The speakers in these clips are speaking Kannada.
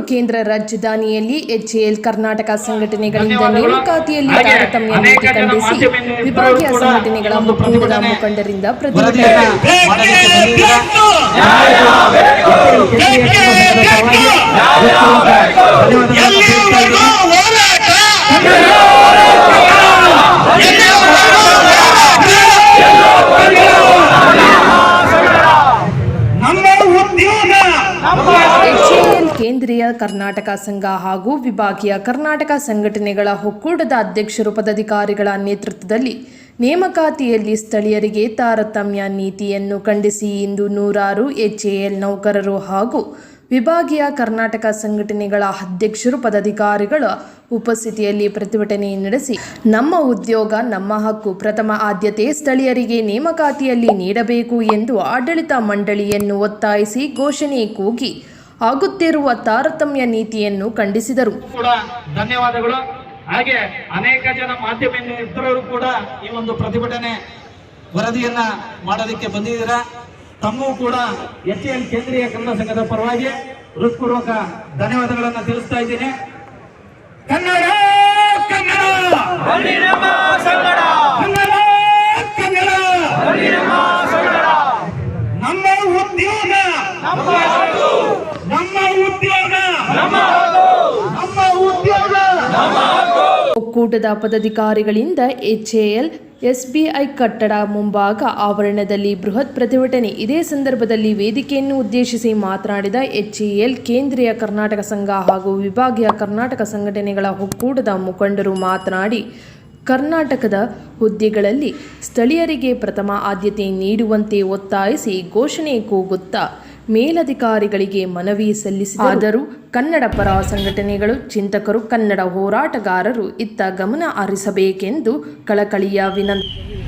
ಬೆಂಗಳೂರು ಕೇಂದ್ರ ರಾಜಧಾನಿಯಲ್ಲಿ ಎಚ್ಎಎಲ್ ಕರ್ನಾಟಕ ಸಂಘಟನೆಗಳಿಂದ ನೇಮಕಾತಿಯಲ್ಲಿ ತಾರತಮ್ಯ ನೀತಿ ಖಂಡಿಸಿ ವಿಭಾಗೀಯ ಸಂಘಟನೆಗಳ ಮುಖಂಡರ ಮುಖಂಡರಿಂದ ಪ್ರತಿಭಟನೆ. ನಮ್ಮ ಉದ್ಯೋಗ ಕೇಂದ್ರೀಯ ಕರ್ನಾಟಕ ಸಂಘ ಹಾಗೂ ವಿಭಾಗೀಯ ಕರ್ನಾಟಕ ಸಂಘಟನೆಗಳ ಒಕ್ಕೂಟದ ಅಧ್ಯಕ್ಷರು ಪದಾಧಿಕಾರಿಗಳ ನೇತೃತ್ವದಲ್ಲಿ ನೇಮಕಾತಿಯಲ್ಲಿ ಸ್ಥಳೀಯರಿಗೆ ತಾರತಮ್ಯ ನೀತಿಯನ್ನು ಖಂಡಿಸಿ ಇಂದು ನೂರಾರು ಎಚ್ಎಎಲ್ ನೌಕರರು ಹಾಗೂ ವಿಭಾಗೀಯ ಕರ್ನಾಟಕ ಸಂಘಟನೆಗಳ ಅಧ್ಯಕ್ಷರು ಪದಾಧಿಕಾರಿಗಳ ಉಪಸ್ಥಿತಿಯಲ್ಲಿ ಪ್ರತಿಭಟನೆ ನಡೆಸಿ ನಮ್ಮ ಉದ್ಯೋಗ, ನಮ್ಮ ಹಕ್ಕು, ಪ್ರಥಮ ಆದ್ಯತೆ ಸ್ಥಳೀಯರಿಗೆ ನೇಮಕಾತಿಯಲ್ಲಿ ನೀಡಬೇಕು ಎಂದು ಆಡಳಿತ ಮಂಡಳಿಯನ್ನು ಒತ್ತಾಯಿಸಿ ಘೋಷಣೆ ಕೂಗಿ ಆಗುತ್ತಿರುವ ತಾರತಮ್ಯ ನೀತಿಯನ್ನು ಖಂಡಿಸಿದರು. ಕೂಡ ಧನ್ಯವಾದಗಳು. ಹಾಗೆ ಅನೇಕ ಜನ ಮಾಧ್ಯಮ ಮಿತ್ರರು ಕೂಡ ಈ ಒಂದು ಪ್ರತಿಭಟನೆ ವರದಿಯನ್ನ ಮಾಡೋದಕ್ಕೆ ಬಂದಿದ್ದೀರಾ? ತಮ್ಮೂ ಕೂಡ ಎಚ್ ಎಲ್ ಕೇಂದ್ರೀಯ ಕನ್ನಡ ಸಂಘದ ಪರವಾಗಿ ಹೃತ್ಪೂರ್ವಕ ಧನ್ಯವಾದಗಳನ್ನು ತಿಳಿಸ್ತಾ ಇದ್ದೀನಿ. ಕನ್ನಡ ಕನ್ನಡ! ಕನ್ನಡ ಕನ್ನಡ! ನಮ್ಮ ಉದ್ಯೋಗ ನಮ್ಮ ಉದ್ಯೋಗ ನಮ್ಮ ಉದ್ಯೋಗ ಒಕ್ಕೂಟದ ಪದಾಧಿಕಾರಿಗಳಿಂದ ಎಚ್ಎಎಲ್, ಎಸ್ಬಿಐ ಕಟ್ಟಡ ಮುಂಭಾಗ ಆವರಣದಲ್ಲಿ ಬೃಹತ್ ಪ್ರತಿಭಟನೆ. ಇದೇ ಸಂದರ್ಭದಲ್ಲಿ ವೇದಿಕೆಯನ್ನು ಉದ್ದೇಶಿಸಿ ಮಾತನಾಡಿದ ಎಚ್ಎಎಲ್, ಕೇಂದ್ರೀಯ ಕರ್ನಾಟಕ ಸಂಘ ಹಾಗೂ ವಿಭಾಗೀಯ ಕರ್ನಾಟಕ ಸಂಘಟನೆಗಳ ಒಕ್ಕೂಟದ ಮುಖಂಡರು ಮಾತನಾಡಿ, ಕರ್ನಾಟಕದ ಹುದ್ದೆಗಳಲ್ಲಿ ಸ್ಥಳೀಯರಿಗೆ ಪ್ರಥಮ ಆದ್ಯತೆ ನೀಡುವಂತೆ ಒತ್ತಾಯಿಸಿ ಘೋಷಣೆ ಕೂಗುತ್ತಾ ಮೇಲಧಿಕಾರಿಗಳಿಗೆ ಮನವಿ ಸಲ್ಲಿಸಿದರು. ಕನ್ನಡ ಪರ ಸಂಘಟನೆಗಳು ಚಿಂತಕರು ಕನ್ನಡ ಹೋರಾಟಗಾರರು ಇತ್ತ ಗಮನ ಹರಿಸಬೇಕೆಂದು ಕಳಕಳಿಯ ವಿನಂತಿ.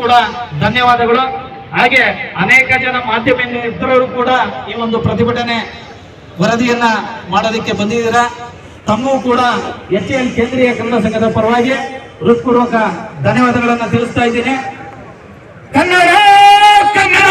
ಕೂಡ ಧನ್ಯವಾದಗಳು. ಹಾಗೆ ಅನೇಕ ಜನ ಮಾಧ್ಯಮ ಮಿತ್ರರು ಕೂಡ ಈ ಒಂದು ಪ್ರತಿಭಟನೆ ವರದಿಯನ್ನ ಮಾಡೋದಕ್ಕೆ ಬಂದಿದ್ದೀರಾ? ತಮ್ಮೂ ಕೂಡ ಎಚ್ ಎನ್ ಕೇಂದ್ರೀಯ ಕನ್ನಡ ಸಂಘದ ಪರವಾಗಿ ಹೃತ್ಪೂರ್ವಕ ಧನ್ಯವಾದಗಳನ್ನ ತಿಳಿಸ್ತಾ ಇದ್ದೀನಿ. ಕನ್ನಡ ಕನ್ನಡ!